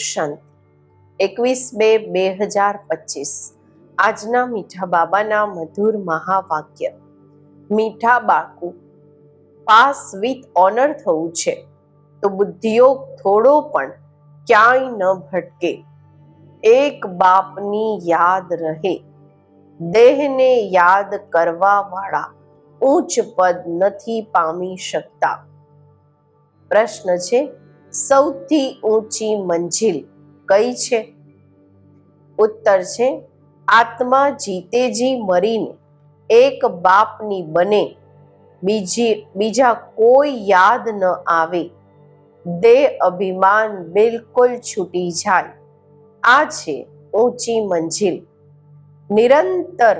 શાંતિ એકવીસ બે બે હજાર પચીસ. આજના મીઠા બાબાના મધુર મહાવાક્ય. મીઠા બાકુ પાસ વિથ ઓનર થવું છે. તો બુદ્ધિયોગ થોડો પણ ક્યાંય ન ભટકે. એક બાપની યાદ રહે. દેહને યાદ કરવા વાળા ઉચ્ચ પદ નથી પામી શકતા. પ્રશ્ન છે સૌથી ઊંચી મંજિલ કઈ છે? ઉત્તર છે, આત્મા જીતે જી મરીને એક બાપની બને. બીજી, બીજા કોઈ યાદ ન આવે. દેહ અભિમાન બિલકુલ છૂટી જાય. આ છે ઊંચી મંજિલ. નિરંતર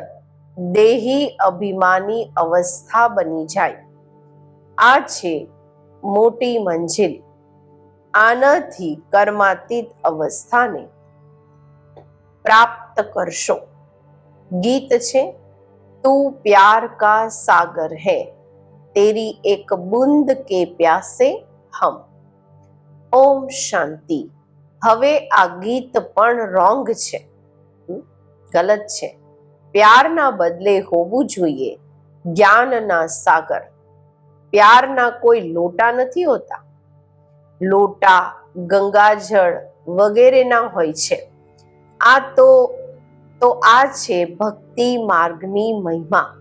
દેહી અભિમાની અવસ્થા બની જાય. આ છે મોટી મંજિલ. આનાથી કર્માતીત અવસ્થાને પ્રાપ્ત કરશો. ગીત છે, તું પ્યાર કા સાગર હૈ, તેરી એક બુંદ કે પ્યાસે હમ. ઓમ શાંતિ. હવે આ ગીત પણ રોંગ છે. ગલત છે. પ્યારના બદલે હોવું જોઈએ જ્ઞાનના સાગર. પ્યારના કોઈ લોટા નથી હોતા. લોટા, ગંગાજળ વગેરેના હોય છે. આ તો તો આ છે ભક્તિ માર્ગની મહિમા.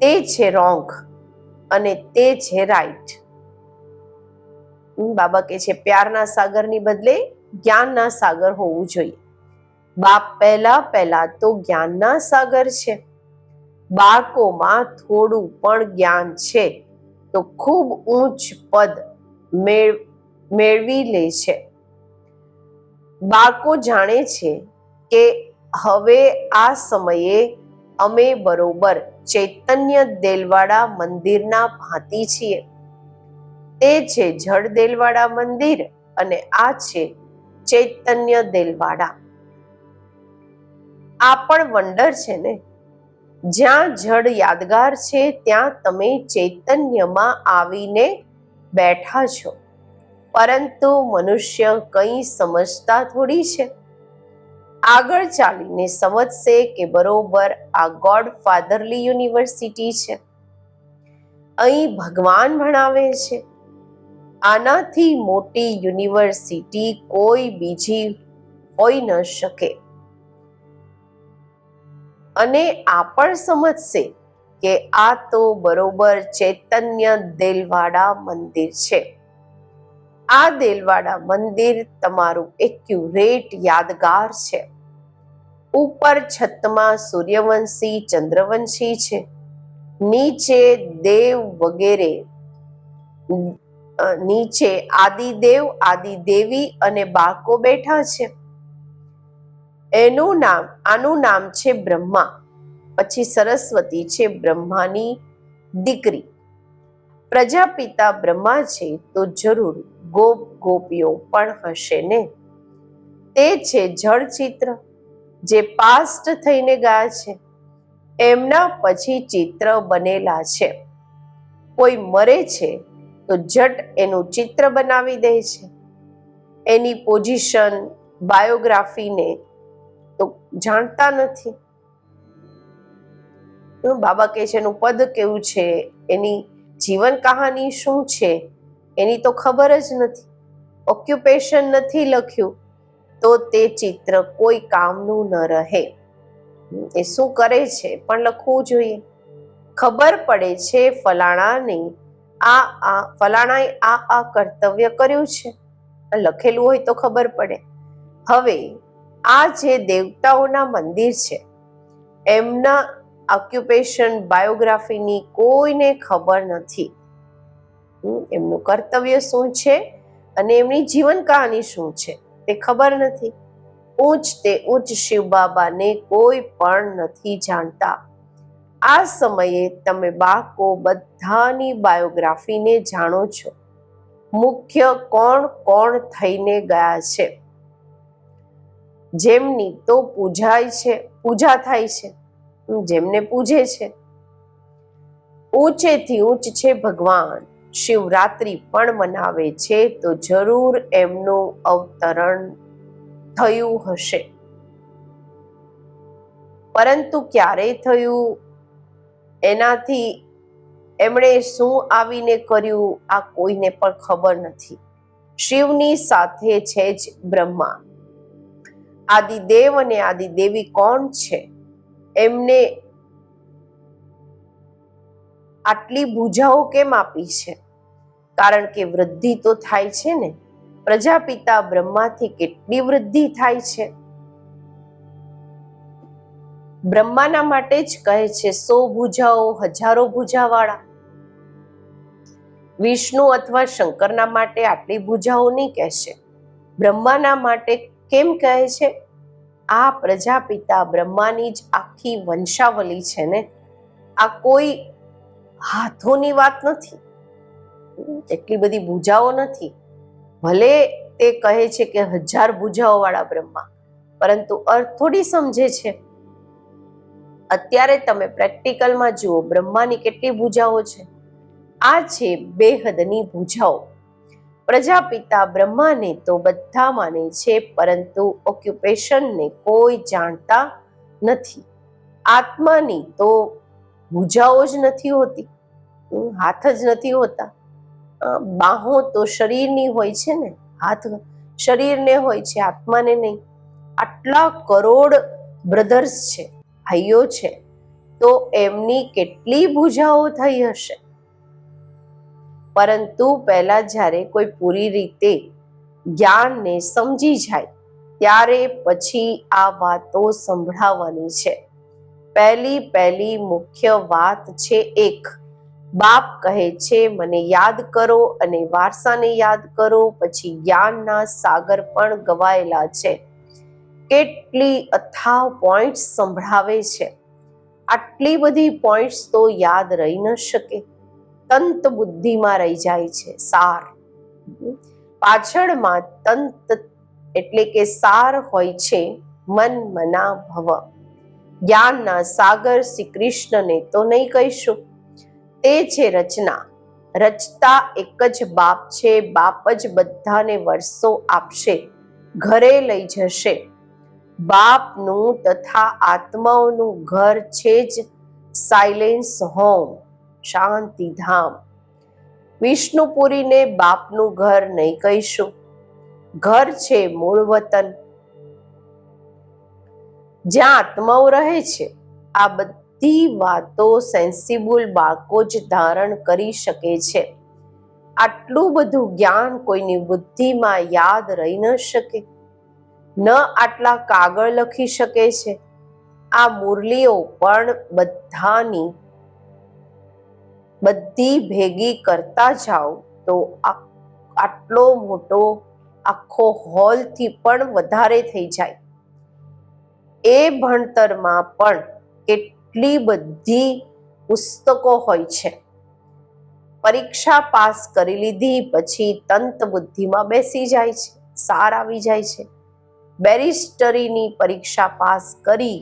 તે છે રોંગ અને તે છે રાઈટ. બાબા કે છે, પ્યારના સાગરની બદલે જ્ઞાનના સાગર હોવું જોઈએ. બાપ પહેલા પહેલા તો જ્ઞાનના સાગર છે. બાળકોમાં થોડું પણ જ્ઞાન છે. તો ખૂબ ઊંચ પદ મેળવી લે છે. બાળકો જાણે છે કે હવે આ સમયે અમે બરોબર ચૈતન્ય દેલવાડા મંદિરના ભાતી છીએ. તે છે જળ દેલવાડા મંદિર અને આ છે ચૈતન્ય દેલવાડા. આ પણ વંડર છે ને? જ્યાં જળ યાદગાર છે ત્યાં તમે ચૈતન્યમાં આવીને બેઠા છો. પરંતુ મનુષ્ય કંઈ સમજતા થોડી છે. આગળ ચાલીને સમજશે કે બરોબર આ ગોડ ફાધરલી યુનિવર્સિટી છે. અહીં ભગવાન ભણાવે છે. આનાથી મોટી યુનિવર્સિટી કોઈ બીજી હોઈ ન શકે. અને આ પણ સમજશે કે આ તો બરોબર ચૈતન્ય દેલવાડા મંદિર છે. આ દેલવાડા મંદિર તમારું એક્યુરેટ યાદગાર છે. ઉપર છતમાં સૂર્યવંશી, ચંદ્રવંશી છે. નીચે દેવ વગેરે નીચે આદિદેવ, આદિદેવી અને બાળકો બેઠા છે. એનું નામ, આનું નામ છે બ્રહ્મા. પછી સરસ્વતી છે બ્રહ્માની દીકરી. પ્રજાપિતા બ્રહ્મા છે તો જરૂર ગોપ ગોપીઓ પણ હશે ને? તે છે જળ ચિત્ર જે પાસ્ટ થઈને ગયા છે. એમના પછી ચિત્ર બનેલા છે. કોઈ મરે છે તો જટ એનું ચિત્ર બનાવી દે છે. એની પોઝિશન બાયોગ્રાફીને તો જાણતા નથી. બાબા કહે છે, એનું પદ કેવું છે? એની જીવન કહાની શું છે? એની તો ખબર જ નથી. ઓક્યુપેશન નથી લખ્યું. તો તે ચિત્ર કોઈ કામનું ન રહે. એ શું કરે છે? પણ લખવું જોઈએ. ખબર પડે છે ફલાણાની આ આ, ફલાણાએ આ આ કર્તવ્ય કર્યું છે. લખેલું હોય તો ખબર પડે. હવે, આ જે દેવતાઓના મંદિર છે, એમના ઓક્યુપેશન બાયોગ્રાફીની કોઈને ખબર નથી. એમનું કર્તવ્ય શું છે અને એમની જીવન કહાની શું છે તે ખબર નથી. ઉચ્ચ તે ઉચ્ચ શિવ બાબાને કોઈ પણ નથી જાણતા. આ સમયે તમે બાળકો બધાની બાયોગ્રાફીને જાણો છો. મુખ્ય કોણ કોણ થઈને ગયા છે? જેમની તો પૂજાય છે, પૂજા થાય છે. જેમને પૂજે છે. ઊંચેથી ઊંચ છે ભગવાન. શિવરાત્રિ પણ મનાવે છે તો જરૂર એમનું અવતરણ થયું હશે. પરંતુ ક્યારે થયું? એનાથી એમણે શું આવીને કર્યું? આ કોઈને પણ ખબર નથી. શિવની સાથે છે જ બ્રહ્મા. આદિદેવ અને આદિદેવી કોણ છે? એમને આટલી ભૂજાઓ કેમ આપી છે? કારણ કે વૃદ્ધિ તો થાય છે ને. પ્રજાપિતા બ્રહ્માથી કેટલી વૃદ્ધિ થાય છે? બ્રહ્માના માટે જ કહે છે, સો ભુજાઓ, હજારો ભુજાવાળા. વિષ્ણુ અથવા શંકરના માટે આટલી ભૂજાઓ નહીં કહેશે. બ્રહ્માના માટે કેમ કહે છે? આ પ્રજાપિતા બ્રહ્માની જ આખી વંશાવલી છે ને? આ કોઈ હાથોની વાત નથી. એટલી બધી ભુજાઓ નથી. ભલે તે કહે છે કે હજાર ભુજાઓ વાળા બ્રહ્મા, પરંતુ અર્થ થોડી સમજે છે. અત્યારે તમે પ્રેક્ટિકલમાં જુઓ, બ્રહ્માની કેટલી ભુજાઓ છે. આ છે બેહદની ભુજાઓ. પ્રજાપિતા બ્રહ્માને તો બધા માને છે, પરંતુ ઓક્યુપેશનને કોઈ જાણતા નથી. આત્માની તો ભુજાઓ જ નથી હોતી. હાથ જ નથી હોતા. બાહો તો શરીરની હોય છે ને, હાથ શરીરને હોય છે, આત્માને નહીં. આટલા કરોડ બ્રધર્સ છે, ભાઈઓ છે, તો એમની કેટલી ભુજાઓ થઈ હશે? પરંતુ પહેલા જ્યારે કોઈ પૂરી રીતે જ્ઞાનને સમજી જાય, ત્યારે પછી આ વાતો સંભળાવવાની છે. પહેલી પહેલી મુખ્ય વાત છે એક. બાપ કહે છે, મને યાદ કરો અને વારસાને યાદ કરો, પછી જ્ઞાનના સાગર પણ ગવાયેલા છે. કેટલી અથાવ પોઈન્ટ્સ સંભળાવે છે. આટલી બધી પોઈન્ટ્સ તો યાદ રહી ન શકે. તંત બુદ્ધિમાં રહી જાય છે, સાર. પાછળમાં તંત એટલે કે સાર હોય છે, મન મના ભવ. જ્ઞાનના સાગર શ્રી કૃષ્ણને તો નહીં કહીશું. તે છે રચના. રચતા એક જ બાપ છે, બાપ જ બધાને વર્ષો આપશે, ઘરે લઈ જશે. બાપનું તથા આત્માઓનું ઘર છે જ સાયલેન્સ હોમ શાંતિધામ વિષ્ણુપુરીને બાપનું ઘર નહીં કહીશું. ઘર છે મૂળ વતન. જ્યાં આત્માઓ રહે છે, આ બધી વાતો સેન્સિબલ બાળકો જ ધારણ કરી શકે છે. આટલું બધું જ્ઞાન કોઈની બુદ્ધિમાં યાદ રહી ન શકે. ન આટલા કાગળ લખી શકે છે. આ મુરલીઓ પણ બધાની બધી ભેગી કરતા જાઓ તો આટલો મોટો આખો હોલથી પણ વધારે થઈ જાય. એ ભણતરમાં પણ કેટલી બધી પુસ્તકો હોય છે. પરીક્ષા પાસ કરી લીધી, પછી તંત બુદ્ધિમાં બેસી જાય છે, સાર આવી જાય છે. બેરિસ્ટરીની પરીક્ષા પાસ કરી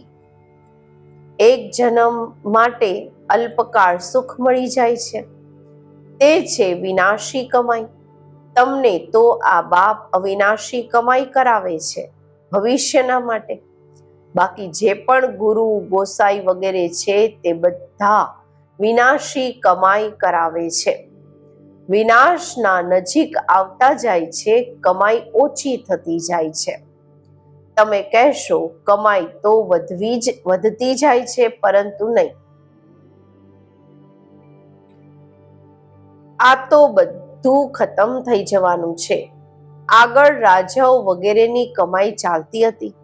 એક જન્મ માટે અલ્પકાળ સુખ મળી જાય છે. તે છે વિનાશી કમાઈ. તમને તો આ બાપ અવિનાશી કમાઈ કરાવે છે ભવિષ્યના માટે. બાકી જે પણ ગુરુ, ગોસાઈ વગેરે છે તે બધા વિનાશી કમાઈ કરાવે છે. વિનાશના નજીક આવતા જાય છે, કમાઈ ઓછી થતી જાય છે. તમે કહેશો, કમાઈ તો વધવી જ, વધતી જાય છે, પરંતુ નહીં. આ તો બધું ખતમ થઈ જવાનું છે. આગળ રાજાઓ વગેરેની કમાઈ ચાલતી હતી.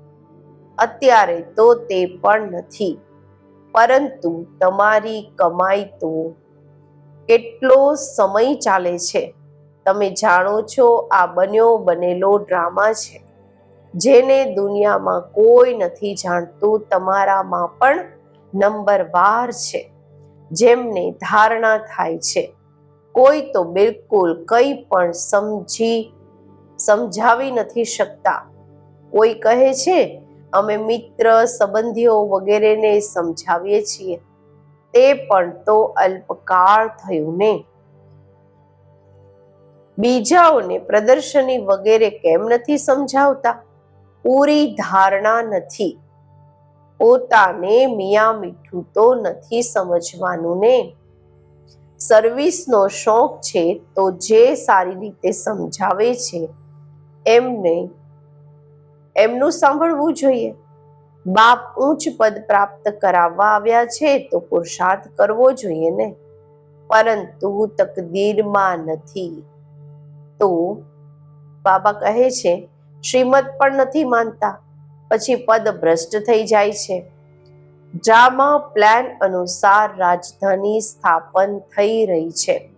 અત્યારે તો તે પણ નથી. પરંતુ તમારી કમાઈ તો કેટલો સમય ચાલે છે. તમે જાણો છો આ બન્યો બનેલો ડ્રામા છે. જેને દુનિયામાં કોઈ નથી જાણતું, તમારામાં પણ નંબર વાર છે. જેમને ધારણા થાય છે. કોઈ તો બિલકુલ કંઈ પણ સમજી, સમજાવી નથી શકતા. કોઈ કહે છે, અમે મિત્ર, સંબંધીઓ વગેરેને સમજાવીએ છીએ. તે પણ તો અલ્પકાળ થયું ને. બીજાઓને પ્રદર્શની વગેરે કેમ નથી સમજાવતા? પૂરી ધારણા નથી. પોતાને મિયા મીઠું તો નથી સમજવાનું ને. સર્વિસનો શોખ છે તો જે સારી રીતે સમજાવે છે, એમને એમનું સાંભળવું જોઈએ. બાપ ઉચ્ચ પદ પ્રાપ્ત કરાવવા આવ્યા છે તો પુરુષાર્થ કરવો જોઈએ ને. પરંતુ તકદીરમાં નથી. તો બાબા કહે છે, શ્રીમદ પણ નથી માનતા. પછી પદ ભ્રષ્ટ થઈ જાય છે. ડ્રામા પ્લાન અનુસાર રાજધાની સ્થાપન થઈ રહી છે.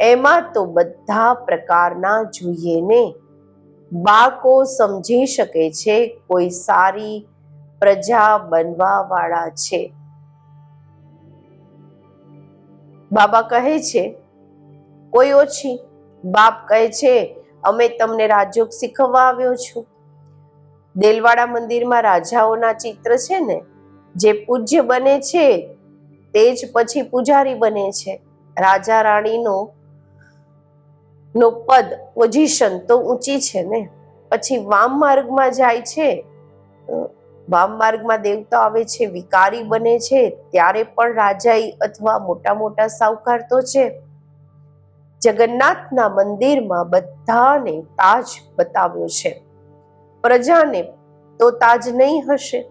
એમાં તો બધા પ્રકારના જોઈએ ને. બાળકો સમજી શકે છે કોઈ સારી પ્રજા બનવા વાળા છે. બાબા કહે છે, કોઈ ઓછી બાપ કહે છે, અમે તમને રાજયોગ શીખવવા આવ્યો છું. દેલવાડા મંદિરમાં રાજાઓના ચિત્ર છે ને જે પૂજ્ય બને છે, તે જ પછી પૂજારી બને છે. રાજા રાણીનો નો પદ પોઝિશન તો ઊંચી છે ને. પછી વામ માર્ગમાં જાય છે. વામ માર્ગમાં દેવતા આવે છે, વિકારી બને છે. ત્યારે પણ રાજાઈ અથવા મોટા મોટા સાવકાર તો છે. જગન્નાથના મંદિરમાં બધાને તાજ બતાવ્યો છે. પ્રજાને તો તાજ નહીં હશે.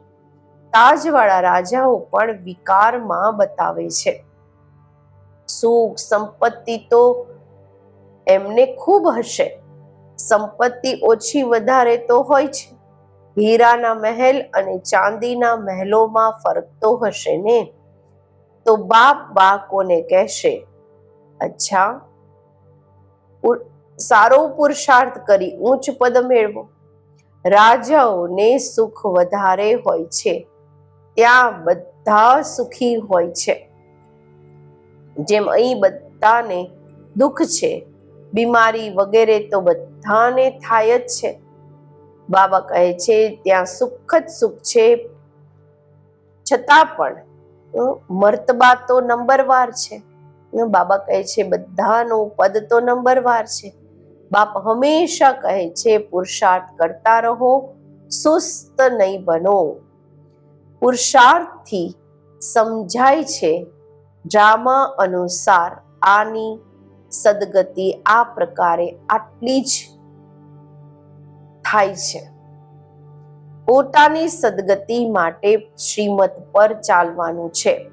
તાજવાળા રાજાઓ પણ વિકારમાં બતાવે છે. સુખ સંપત્તિ તો એમને ખૂબ હશે. સંપત્તિ ઓછી વધારે તો હોય છે. હીરાના મહેલ અને ચાંદીના મહેલોમાં ફરક તો હશે ને? તો બાપ બાળકોને કહેશે? અચ્છા. સારો પુરુષાર્થ કરી ઉચ્ચ પદ મેળવો. રાજાઓને સુખ વધારે હોય છે. ત્યાં બધા સુખી હોય છે. જેમ અહીં બધાને દુઃખ છે, બીમારી વગેરે તો બધાને થાય જ છે. બાબા કહે છે, ત્યાં સુખ જ સુખ છે. છતાં પણ મર્તબા તો નંબરવાર છે. બાબા કહે છે, બધાનું પદ તો નંબરવાર છે. બાપ હંમેશા કહે છે, પુરુષાર્થ કરતા રહો, સુસ્ત નહીં બનો. પુરુષાર્થથી સમજાય છે ડ્રામા અનુસાર આની સદગતિ આ પ્રકારે આટલી જ થાય છે. પોતાની સદગતિ માટે શ્રીમત પર ચાલવાનું છે.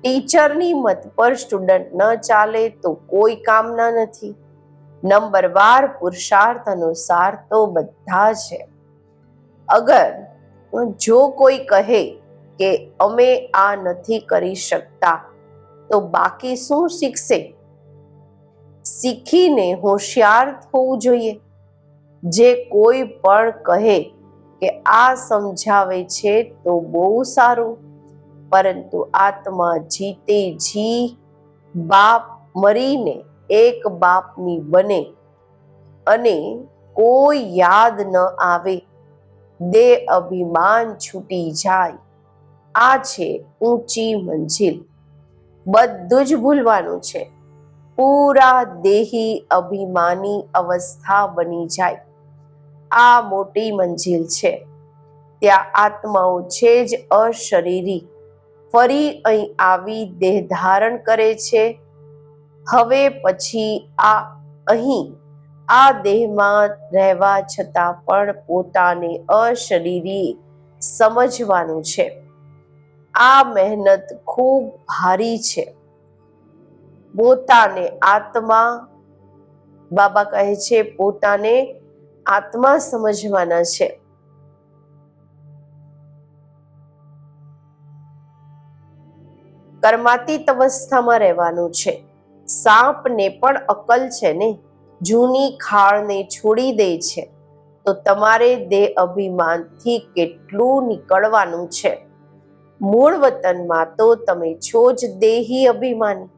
ટીચરની મત પર સ્ટુડન્ટ ન ચાલે તો કોઈ કામના નથી. નંબરવાર પુરુષાર્થ અનુસાર તો બધા છે. અગર જો કોઈ કહે કે અમે આ નથી કરી શકતા, તો બાકી શું શીખશે? શીખીને હોશિયાર થવું જોઈએ. જે કોઈ પણ કહે કે આ સમજાવે છે તો બહુ સારું. પરંતુ આત્મા જીતે જી, બાપ મરીને એક બાપની બને અને કોઈ યાદ ન આવે. દે અભિમાન છૂટી જાય. આ છે ઊંચી મંજિલ. બધું જ ભૂલવાનું છે. પૂરા દેહી અભિમાની અવસ્થા બની જાય. આ મોટી મંજિલ છે. ત્યાં આત્માઓ છે જ અશરીરી. ફરી અહીં આવી દેહ ધારણ કરે છે. હવે પછી આ અહીં આ દેહમાં રહેવા છતાં પણ પોતાને અશરીરી સમજવાનું છે. આ મહેનત ખૂબ ભારી છે. પોતાને આત્મા, બાબા કહે છે, પોતાને આત્મા સમજવાના છે. કર્માતીત અવસ્થામાં રહેવાનું છે. સાપને પણ અકલ છે ને? જૂની ખાળને છોડી દે છે, તો તમારે દેહ અભિમાનથી કેટલું નીકળવાનું છે? મૂળ વતનમાં તો તમે છો જ દેહી અભિમાની.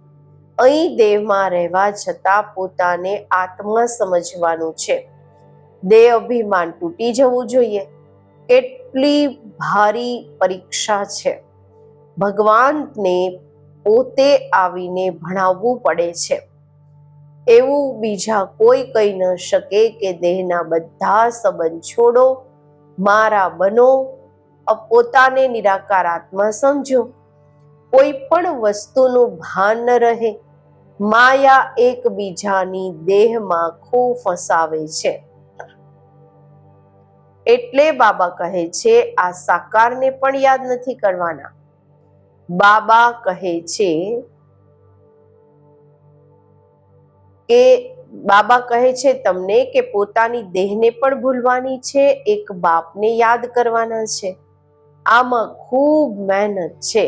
અહીં દેહમાં રહેવા છતાં પોતાને આત્મા સમજવાનું છે. દેહ અભિમાન તૂટી જવું જોઈએ. કેટલી ભારી પરીક્ષા છે. ભગવાનને પોતે આવીને ભણાવવું પડે છે. એવું બીજા કોઈ કહી ન શકે કે દેહના બધા સંબંધ છોડો, મારા બનો પોતાને નિરાકાર આત્મા સમજો. કોઈ પણ વસ્તુનું ભાન ન રહે. માયા એકબીજાની દેહમાં ખૂબ ફસાવે છે. એટલે બાબા કહે છે, આ સાકારને પણ યાદ નથી કરવાના. બાબા કહે છે કે બાબા કહે છે તમને કે પોતાની દેહને પણ ભૂલવાની છે, એક બાપને યાદ કરવાના છે. આમાં ખૂબ મહેનત છે.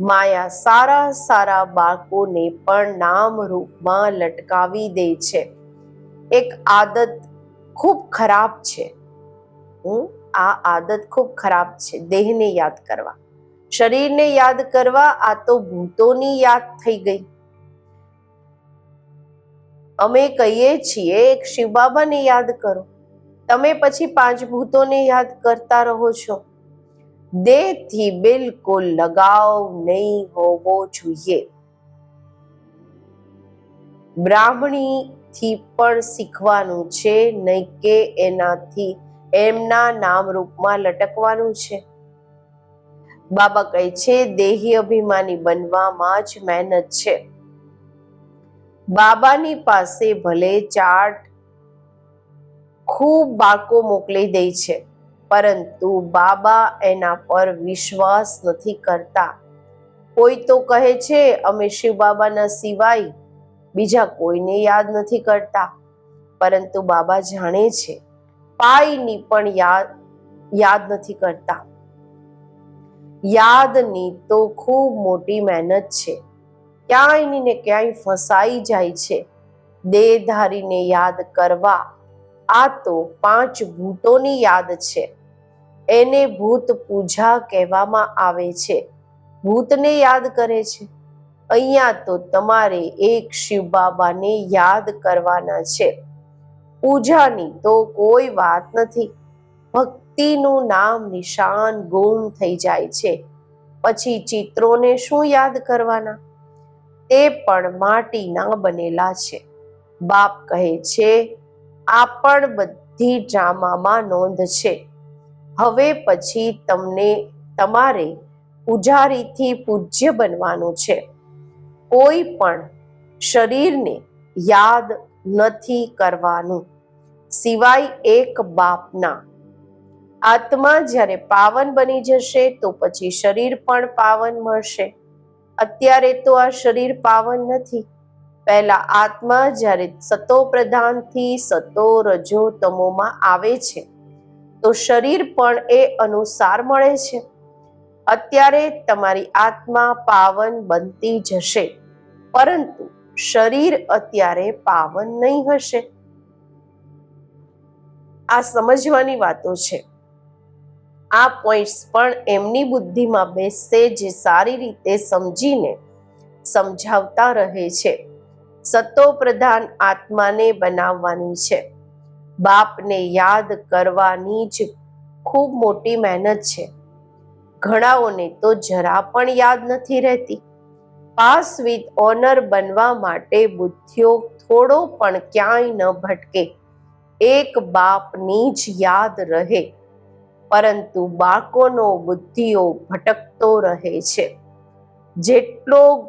માયા સારા સારા બાળકોને પણ નામ રૂપમાં લટકાવી દે છે. એક આદત ખૂબ ખરાબ છે. આ આદત ખૂબ ખરાબ છે, દેહને યાદ કરવા. શરીરને યાદ કરવા આ તો ભૂતોની યાદ થઈ ગઈ. અમે કહીએ છીએ, એક શિવ બાબાને યાદ કરો. તમે પછી પાંચ ભૂતોને યાદ કરતા રહો છો. દેહથી બિલકુલ લગાવ નહીં હોવો જોઈએ. બ્રાહ્મણી થી પણ શીખવાનું છે, નહીં કે એનાથી, એમના નામ રૂપમાં લટકવાનું છે. બાબા કહે છે, દેહી અભિમાની બનવામાં જ મહેનત છે. બાબાની પાસે ભલે ચાટ ખૂબ બાળકો મોકલી દે છે, પરંતુ બાબા એના પર વિશ્વાસ નથી કરતા. કોઈ તો કહે છે, અમે શિવ બાબાના સિવાય બીજા કોઈને યાદ નથી કરતા. પરંતુ બાબા જાણે છે પાયની પણ યાદ યાદ નથી કરતા. યાદની તો ખૂબ મોટી મહેનત છે. ક્યાંય ને ક્યાંય ફસાઈ જાય છે. દેહધારીને યાદ કરવા આ તો પાંચ ભૂતોની યાદ છે. એને ભૂત પૂજા કહેવામાં આવે છે. ભૂતને યાદ કરે છે. અહીંયા તો તમારે એક શિવ બાબાને યાદ કરવાના છે. પૂજાની તો કોઈ વાત નથી. ભક્તિનું નામ નિશાન ગુમ થઈ જાય છે. પછી ચિત્રોને શું યાદ કરવાના? તે પણ માટીના બનેલા છે. બાપ કહે છે, આ પણ બધી ડ્રામામાં નોંધ છે. હવે પછી તમને તમારે પૂજારીથી પૂજ્ય બનવાનું છે. કોઈ પણ શરીરને યાદ નથી કરવાનું. સિવાય એક બાપના. આત્મા જ્યારે પાવન બની જશે તો પછી શરીર પણ પાવન મળશે. અત્યારે તો આ શરીર પાવન નથી. પહેલા આત્મા જ્યારે સતો પ્રધાનથી સતો રજો તમોમાં આવે છે, તો શરીર પણ એ અનુસાર મળે છે. અત્યારે તમારી આત્મા પાવન બનતી જશે, પરંતુ શરીર અત્યારે પાવન નહીં હશે. આ સમજવાની વાતો છે. આ પોઈન્ટ્સ પણ એમની બુદ્ધિમાં બેસશે જે સારી રીતે સમજીને સમજાવતા રહે છે. સત્તો પ્રધાન આત્માને બનાવવાની છે. બાપને યાદ કરવાની જ ખૂબ મોટી મહેનત છે. ઘણાઓને તો જરા પણ યાદ નથી રહેતી. પાસ વિથ ઓનર બનવા માટે બુદ્ધિઓ થોડો પણ ક્યાંય ન ભટકે. એક બાપની જ યાદ રહે. પરંતુ બાળકોનો બુદ્ધિઓ ભટકતો રહે છે. જેટલો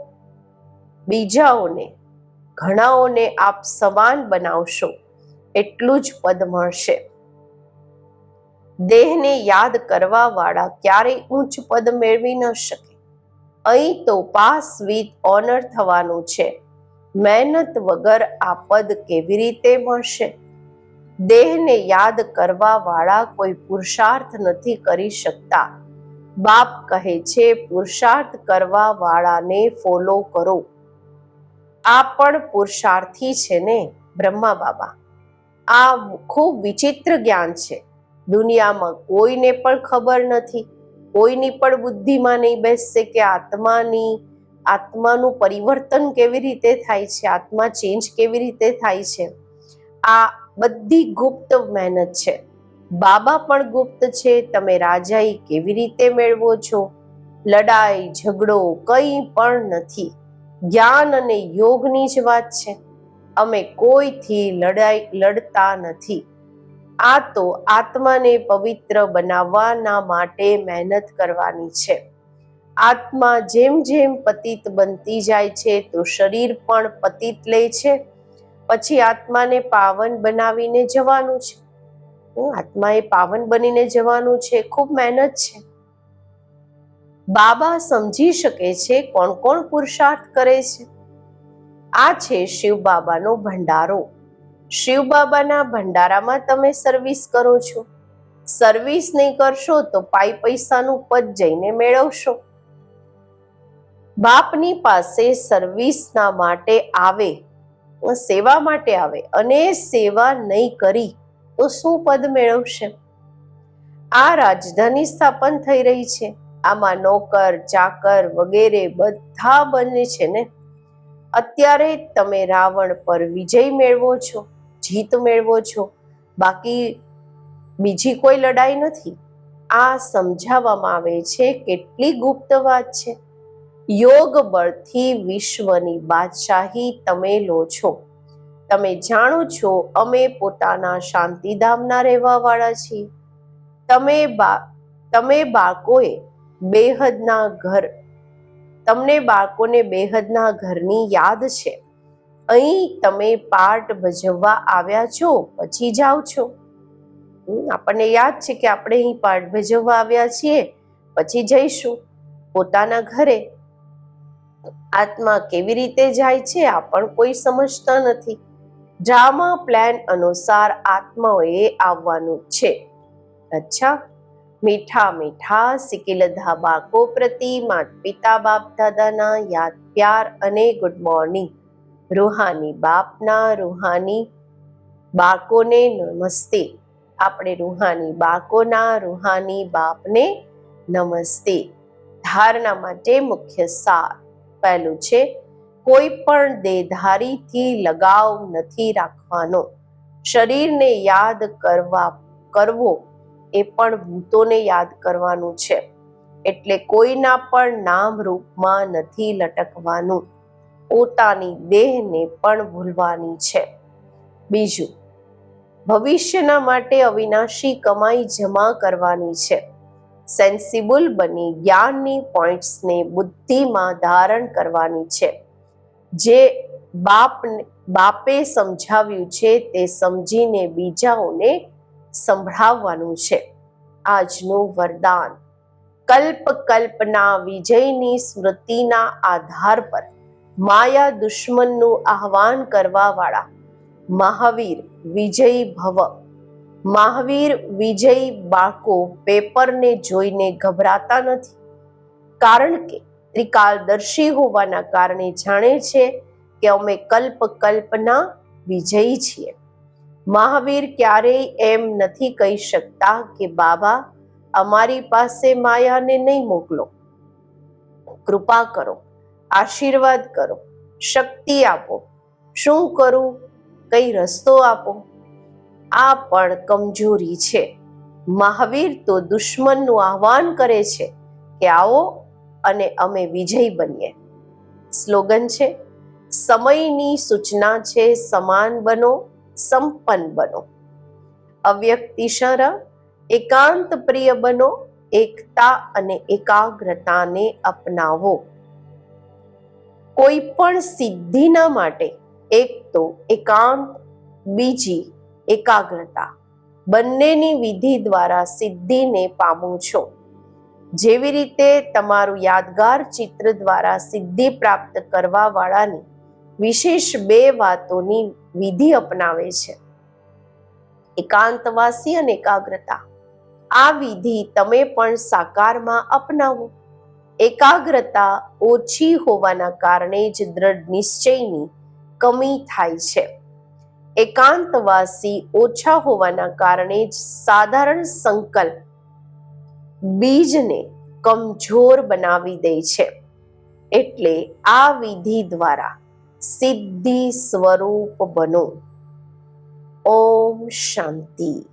બીજાઓને, ઘણાઓને આપ સમાન બનાવશો, એટલું જ પદ મળશે. દેહને યાદ કરવા વાળા ક્યારેય ઉચ્ચ પદ મેળવી ન શકે. અહીં તો પાસ વિથ ઓનર થવાનું છે. મહેનત વગર આ પદ કેવી રીતે મળશે? દેહને યાદ કરવા વાળા કોઈ પુરુષાર્થ નથી કરી શકતા. બાપ કહે છે, પુરુષાર્થ કરવા વાળાને ફોલો કરો. આ પણ પુરુષાર્થી છે ને, બ્રહ્મા બાબા? આ ખૂબ વિચિત્ર જ્ઞાન છે. દુનિયામાં કોઈને પણ ખબર નથી. કોઈની પણ બુદ્ધિમાં નહીં બેસશે કે આત્માની, આત્માનું પરિવર્તન કેવી રીતે થાય છે, આત્મા ચેન્જ કેવી રીતે થાય છે? આ બધી ગુપ્ત મહેનત છે. બાબા પણ ગુપ્ત છે, તમે રાજાઈ કેવી રીતે મેળવો છો? લડાઈ, ઝઘડો કંઈ પણ નથી. જ્ઞાન અને યોગની જ વાત છે. અમે કોઈથી લડાઈ, લડતા નથી. આ તો આત્માને પવિત્ર બનાવવાના માટે મહેનત કરવાની છે. આત્મા જેમ જેમ પતિત બનતી જાય છે, તો શરીર પણ પતિત લે છે. પછી આત્માને પાવન બનાવીને જવાનું છે. હમ, આત્માએ પાવન બનીને જવાનું છે ખૂબ મહેનત છે. બાબા સમજી શકે છે કોણ કોણ પુરુષાર્થ કરે છે. આ છે શિવ બાબાનો ભંડારો. શિવ બાબાના ભંડારામાં તમે સર્વિસ કરો છો. સર્વિસ નહીં કરશો તો પાઈ પૈસાનું પદ જઈને મેળવશો. બાપની પાસે સર્વિસના માટે આવે. સેવા માટે આવે અને સેવા નહીં કરી તો શું પદ મેળવશે? આ રાજધાની સ્થાપન થઈ રહી છે. આમાં નોકર, ચાકર વગેરે બધા બને છે ને? અત્યારે તમે રાવણ પર વિજય મેળવો છો, જીત મેળવો છો. બાકી બીજી કોઈ લડાઈ નથી. આ સમજાવવામાં આવે છે કેટલી ગુપ્ત વાત છે. યોગ બળથી વિશ્વની બાદશાહી તમે લો છો. તમે જાણો છો, અમે પોતાના શાંતિધામના રહેવાવાળા છીએ. તમે બા, તમે બાળકોએ બેહદના ઘર, તમને બાળકોને બેહદના ઘરની યાદ છે. અહીં તમે પાઠ ભજવવા આવ્યા છો, પછી જાઓ છો. આપણને યાદ છે કે આપણે અહીં પાઠ ભજવવા આવ્યા છીએ, પછી જઈશું. પોતાના ઘરે આત્મા કેવી રીતે જાય છે આ પણ કોઈ સમજતા નથી. ડ્રામા પ્લાન અનુસાર આત્માઓએ આવવાનું છે. અચ્છા. મીઠા મીઠા સિકિલધા બાળકો પ્રતિ માત પિતા, બાપ દાદાના યાદ, પ્યાર અને ગુડ મોર્નિંગ. રૂહાની બાપના રૂહાની બાળકોને નમસ્તે. આપણે રૂહાની બાકોના રૂહાની બાપને નમસ્તે. ધારણા માટે મુખ્ય સાર. પહેલું છે. કોઈ પણ દેહધારીથી લગાવ નથી રાખવાનો. શરીરને યાદ કરવા, કરવો એ પણ ભૂતોને યાદ કરવાનું છે. એટલે કોઈના પણ નામ રૂપમાં નથી લટકવાનું. પોતાની દેહને પણ ભૂલવાની છે. બીજું, ભવિષ્યના માટે અવિનાશી કમાઈ જમા કરવાની છે. સેન્સિબલ બની જ્ઞાનની પોઈન્ટ્સને બુદ્ધિમાં ધારણ કરવાની છે. જે બાપ બાપે સમજાવ્યું છે તે સમજીને બીજાઓને સંભળાવવાનું છે. આજનું વરદાન. કલ્પ કલ્પના વિજયની સ્મૃતિના આધાર પર માયા દુશ્મનનું આહવાન કરવાવાળા મહાવીર વિજય ભવ મહાવીર વિજય બાળકો પેપરને જોઈને ગભરાતા નથી. કારણ કે ત્રિકાલદર્શી હોવાના કારણે જાણે છે કે અમે કલ્પ કલ્પના વિજયી છીએ. મહાવીર ક્યારેય એમ નથી કહી શકતા કે બાબા અમારી પાસે માયાને નહીં મોકલો. કૃપા કરો, આશીર્વાદ કરો, શક્તિ આપો. શું કરું? કઈ રસ્તો આપો. આ પણ કમજોરી છે. મહાવીર તો દુશ્મનનું આહવાન કરે છે કે આવો અને અમે વિજય બનીએ. સ્લોગન છે, સમયની સૂચના છે, સમાન બનો, સંપન્ન બનો. અવ્યક્તિશર એકાંત પ્રિય બનો, એકતા અને એકાગ્રતાને અપનાવો. કોઈ પણ સિદ્ધિના માટે એક તો એકાંત, બીજી એકાગ્રતા બંનેની વિધિ દ્વારા સિદ્ધિને પામો છો. જેવી રીતે તમારું યાદગાર ચિત્ર દ્વારા સિદ્ધિ પ્રાપ્ત કરવા વાળાની વિશેષ બે વાતોની વિધિ અપનાવે છે. એકાંતવાસી અને એકાગ્રતા. આ વિધિ તમે પણ સાકારમાં અપનાવો. એકાગ્રતા ઓછી હોવાના કારણે જ દ્રઢ નિશ્ચયની કમી થાય છે. એકાંતવાસી ઓછા હોવાના કારણે જ સાધારણ સંકલ્પ બીજને કમજોર બનાવી દે છે. એટલે આ વિધિ દ્વારા સિદ્ધિ સ્વરૂપ બનો. ઓમ શાંતિ.